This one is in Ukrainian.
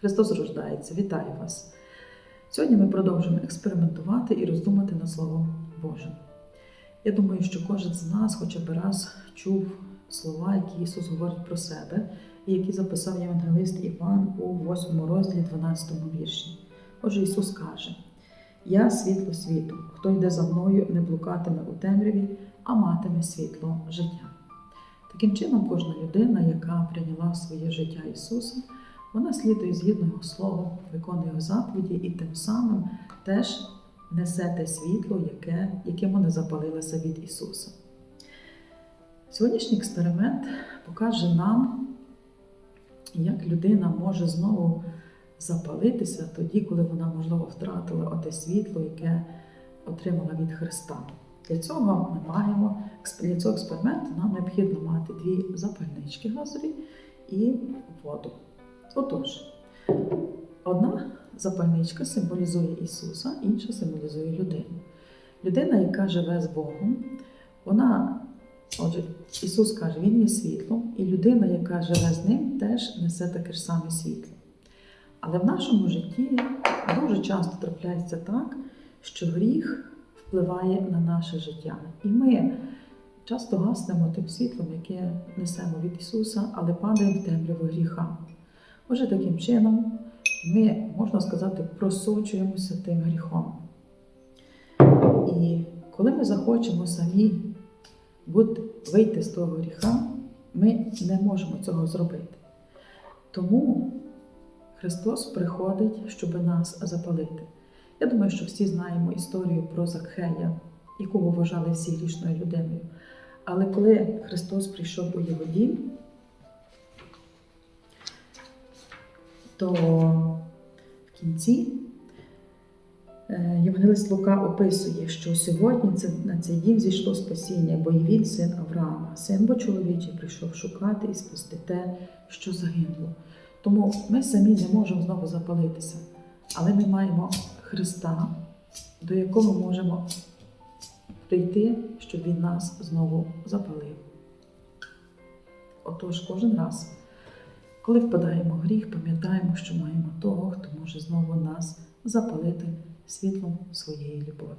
Христос рождається, вітаю вас! Сьогодні ми продовжуємо експериментувати і роздумати над Словом Божим. Я думаю, що кожен з нас хоча б раз чув слова, які Ісус говорить про себе, і які записав Євангелист Іван у 8 розділі 12 вірші. Отже, Ісус каже: Я світло світу, хто йде за мною, не блукатиме у темряві, а матиме світло життя. Таким чином, кожна людина, яка прийняла в своє життя Ісуса, вона слідує згідно Його Слову, виконує Його заповіді і тим самим теж несе те світло, яке, яким вона запалилася від Ісуса. Сьогоднішній експеримент покаже нам, як людина може знову запалитися тоді, коли вона, можливо, втратила оте світло, яке отримала від Христа. Для цього ми маємо для цього експерименту нам необхідно мати дві запальнички газові і воду. Отож, одна запальничка символізує Ісуса, інша символізує людину. Людина, яка живе з Богом, вона, отже, Ісус каже, Він є світлом, і людина, яка живе з ним, теж несе таке ж саме світло. Але в нашому житті дуже часто трапляється так, що гріх впливає на наше життя. І ми часто гаснемо тим світлом, яке несемо від Ісуса, але падаємо в темряву гріха. Отже, таким чином ми, можна сказати, просочуємося тим гріхом. І коли ми захочемо самі вийти з того гріха, ми не можемо цього зробити. Тому Христос приходить, щоб нас запалити. Я думаю, що всі знаємо історію про Закхея, якого вважали всі грішною людиною. Але коли Христос прийшов у його дім, то в кінці е, Євангелист Лука описує, що сьогодні це, на цей дім зійшло спасіння, бо і він син Авраама, син бо чоловічий прийшов шукати і спасти те, що загинуло. Тому ми самі не можемо знову запалитися, але ми маємо Христа, до якого можемо прийти, щоб Він нас знову запалив. Отож, кожен раз, коли впадаємо в гріх, пам'ятаємо, що маємо того, хто може знову нас запалити світлом своєї любові.